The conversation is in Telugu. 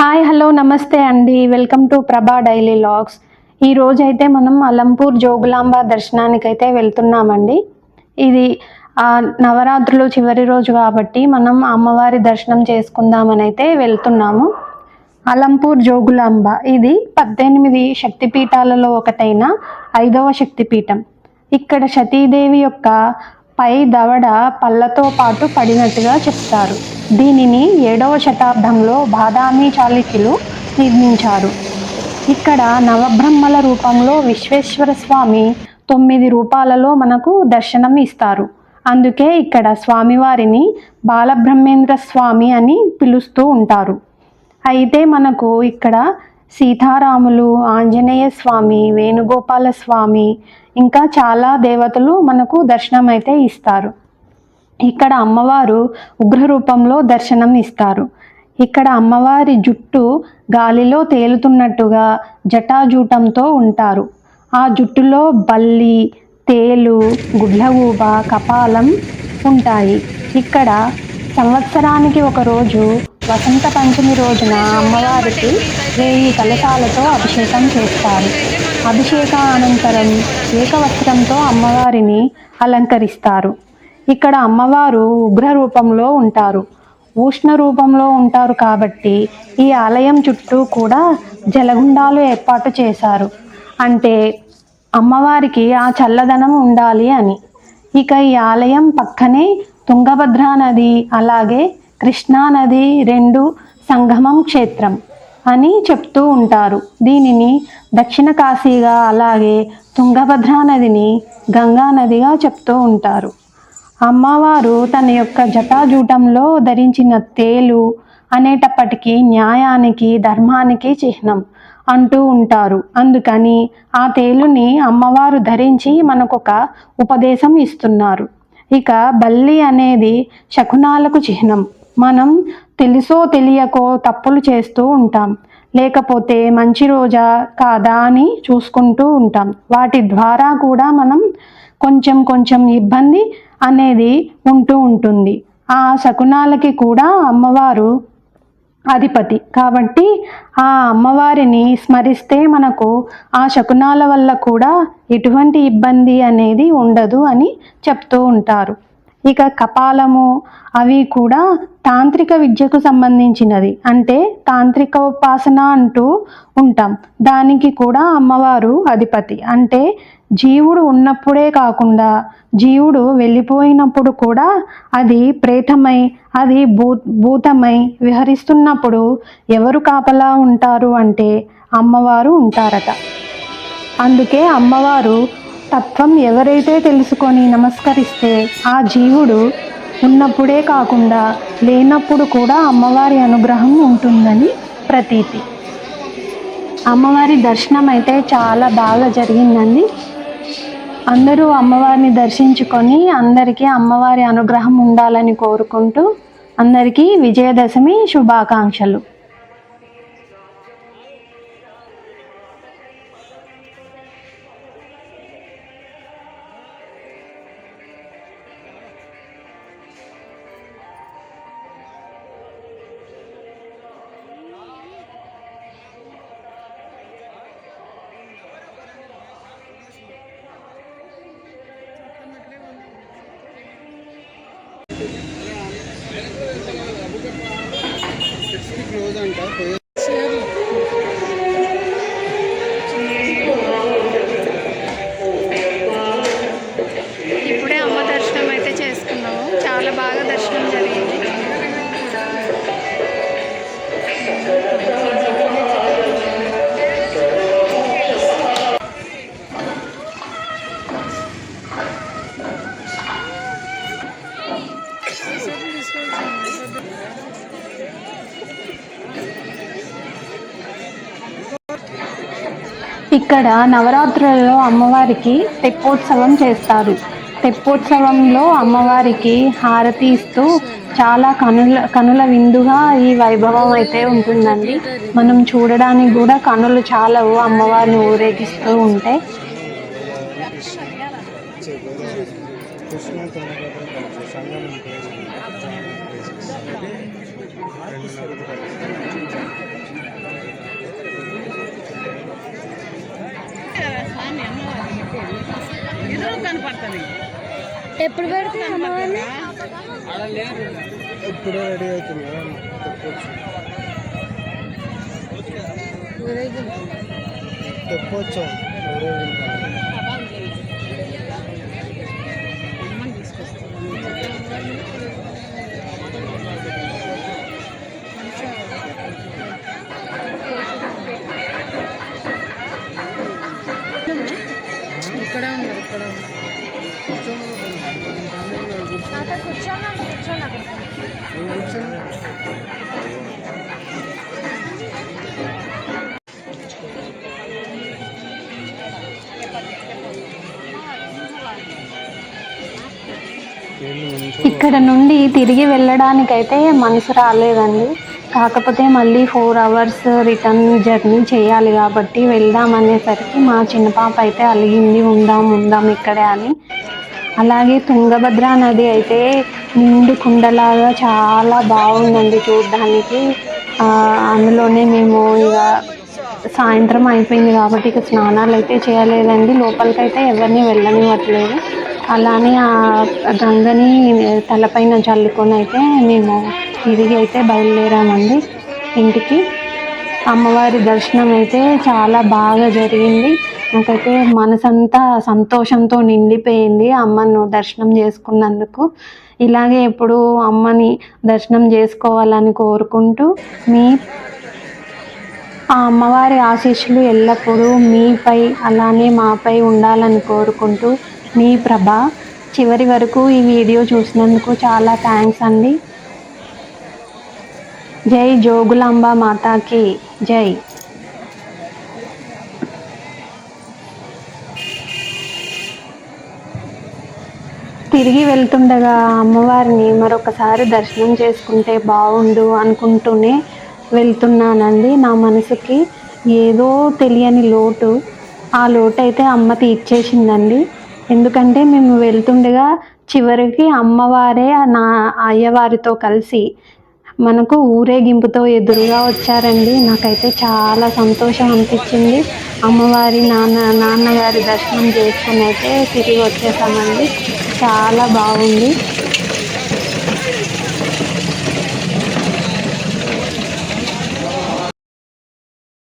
హాయ్ హలో నమస్తే అండి. Welcome to Prabha daily logs. ఈ రోజు అయితే మనం అలంపూర్ జోగులాంబ దర్శనానికి అయితే వెళ్తున్నామండి. ఇది నవరాత్రులు చివరి రోజు కాబట్టి మనం అమ్మవారి దర్శనం చేసుకుందామని అయితే వెళ్తున్నాము. అలంపూర్ జోగులాంబ ఇది పద్దెనిమిది శక్తిపీఠాలలో ఒకటైన ఐదవ శక్తిపీఠం. ఇక్కడ సతీదేవి యొక్క పై దవడ పళ్ళతో పాటు పడినట్టుగా చెప్తారు. దీనిని ఏడవ శతాబ్దంలో బాదామి చాళుక్యులు నిర్మించారు. ఇక్కడ నవబ్రహ్మల రూపంలో విశ్వేశ్వర స్వామి తొమ్మిది రూపాలలో మనకు దర్శనం ఇస్తారు. అందుకే ఇక్కడ స్వామివారిని బాలబ్రహ్మేంద్ర స్వామి అని పిలుస్తూ ఉంటారు. అయితే మనకు ఇక్కడ సీతారాములు ఆంజనేయ స్వామి వేణుగోపాల స్వామి ఇంకా చాలా దేవతలు మనకు దర్శనం అయితే ఇస్తారు. ఇక్కడ అమ్మవారు ఉగ్ర రూపంలో దర్శనం ఇస్తారు. ఇక్కడ అమ్మవారి జుట్టు గాలిలో తేలుతున్నట్టుగా జటాజూటంతో ఉంటారు. ఆ జుట్టులో బల్లి తేలు గుడ్లగూబ కపాలం ఉంటాయి. ఇక్కడ సంవత్సరానికి ఒకరోజు వసంత పంచమి రోజున అమ్మవారికి వేయి కలశాలతో అభిషేకం చేస్తారు. అభిషేక అనంతరం ఏకవస్త్రంతో అమ్మవారిని అలంకరిస్తారు. ఇక్కడ అమ్మవారు ఉగ్ర రూపంలో ఉంటారు. ఉష్ణ రూపంలో ఉంటారు కాబట్టి ఈ ఆలయం చుట్టూ కూడా జలగుండాలు ఏర్పాటు చేశారు. అంటే అమ్మవారికి ఆ చల్లదనం ఉండాలి అని. ఇక ఈ ఆలయం పక్కనే తుంగభద్రా నది అలాగే కృష్ణా నది రెండు సంగమం క్షేత్రం అని చెప్తూ ఉంటారు. దీనిని దక్షిణ కాశీగా అలాగే తుంగభద్రా నదిని గంగా నదిగా చెప్తూ ఉంటారు. అమ్మవారు తన యొక్క జటాజూటంలో ధరించిన తేలు అనేటప్పటికీ న్యాయానికి ధర్మానికి చిహ్నం అంటూ ఉంటారు. అందుకని ఆ తేలుని అమ్మవారు ధరించి మనకొక ఉపదేశం ఇస్తున్నారు. ఇక బల్లి అనేది శకునాలకు చిహ్నం. మనం తెలుసో తెలియకో తప్పులు చేస్తూ ఉంటాం. లేకపోతే మంచి రోజా కాదా అని చూసుకుంటూ ఉంటాం. వాటి ద్వారా కూడా మనం కొంచెం కొంచెం ఇబ్బంది అనేది ఉంటూ ఉంటుంది. ఆ శకునాలకి కూడా అమ్మవారు అధిపతి. కాబట్టి ఆ అమ్మవారిని స్మరిస్తే మనకు ఆ శకునాల వల్ల కూడా ఎటువంటి ఇబ్బంది అనేది ఉండదు అని చెప్తూ ఉంటారు. ఇక కపాలము అవి కూడా తాంత్రిక విద్యకు సంబంధించినది అంటే తాంత్రిక ఉపాసన అంటూ ఉంటాం. దానికి కూడా అమ్మవారు అధిపతి. అంటే జీవుడు ఉన్నప్పుడే కాకుండా జీవుడు వెళ్ళిపోయినప్పుడు కూడా అది ప్రేతమై అది భూ భూతమై విహరిస్తున్నప్పుడు ఎవరు కాపలా ఉంటారు అంటే అమ్మవారు ఉంటారట. అందుకే అమ్మవారు తత్వం ఎవరైతే తెలుసుకొని నమస్కరిస్తే ఆ జీవుడు ఉన్నప్పుడే కాకుండా లేనప్పుడు కూడా అమ్మవారి అనుగ్రహం ఉంటుందని ప్రతీతి. అమ్మవారి దర్శనం అయితే చాలా బాగా జరిగిందండి. అందరూ అమ్మవారిని దర్శించుకొని అందరికీ అమ్మవారి అనుగ్రహం ఉండాలని కోరుకుంటూ అందరికీ విజయదశమి శుభాకాంక్షలు. క్లోజ్ అంట పోయే ఇక్కడ నవరాత్రులలో అమ్మవారికి తెప్పోత్సవం చేస్తారు. తెప్పోత్సవంలో అమ్మవారికి హారతి ఇస్తూ చాలా కనుల కనుల విందుగా ఈ వైభవం అయితే ఉంటుందండి. మనం చూడడానికి కూడా కనులు చాలవు అమ్మవారిని ఊరేగిస్తూ ఉంటే. కనపడుతుంది. ఎప్పుడు అమ్మవారిని ఇప్పుడే రెడీ అవుతుంది తెప్పొచ్చు. ఇక్కడే ఉన్నారు ఇక్కడ నువ్వు కూర్చో. ఇక్కడ నుండి తిరిగి వెళ్ళడానికైతే మనసు రాలేదండి కాకపోతే మళ్ళీ ఫోర్ అవర్స్ రిటర్న్ జర్నీ చేయాలి కాబట్టి వెళ్దాం అనేసరికి మా చిన్న పాప అయితే అలిగింది ఉందాం ఉందాం ఇక్కడే అని. అలాగే తుంగభద్ర నది అయితే నిండు కుండలాగా చాలా బాగుందండి చూడడానికి. అందులోనే మేము ఇక సాయంత్రం అయిపోయింది కాబట్టి ఇక స్నానాలు అయితే చేయలేదండి. లోపలికైతే ఎవరిని వెళ్ళనివ్వట్లేదు. అలానే ఆ గంగని తలపైన చల్లుకొని అయితే మేము తిరిగి అయితే బయలుదేరామండి ఇంటికి. అమ్మవారి దర్శనం అయితే చాలా బాగా జరిగింది. నాకైతే మనసంతా సంతోషంతో నిండిపోయింది అమ్మను దర్శనం చేసుకున్నందుకు. ఇలాగే ఎప్పుడు అమ్మని దర్శనం చేసుకోవాలని కోరుకుంటూ మీ ఆ అమ్మవారి ఆశీస్సులు ఎల్లప్పుడూ మీపై అలానే మాపై ఉండాలని కోరుకుంటూ మీ ప్రభ చివరి వరకు ఈ వీడియో చూసినందుకు చాలా థ్యాంక్స్ అండి. జై జోగులాంబ మాతాకి జై. తిరిగి వెళ్తుండగా అమ్మవారిని మరొకసారి దర్శనం చేసుకుంటే బాగుండు అనుకుంటూనే వెళ్తున్నానండి నా మనసుకి. ఏదో తెలియని లోటు. ఆ లోటు అయితే అమ్మ తీర్చేసిందండి. ఎందుకంటే మేము వెళ్తుండగా చివరికి అమ్మవారే నా అయ్యవారితో కలిసి మనకు ఊరేగింపుతో ఎదురుగా వచ్చారండి. నాకైతే చాలా సంతోషం అనిపించింది. అమ్మవారి నాన్న నాన్నగారి దర్శనం చేసుకుని అయితే తిరిగి వచ్చేసామండి. చాలా బాగుంది.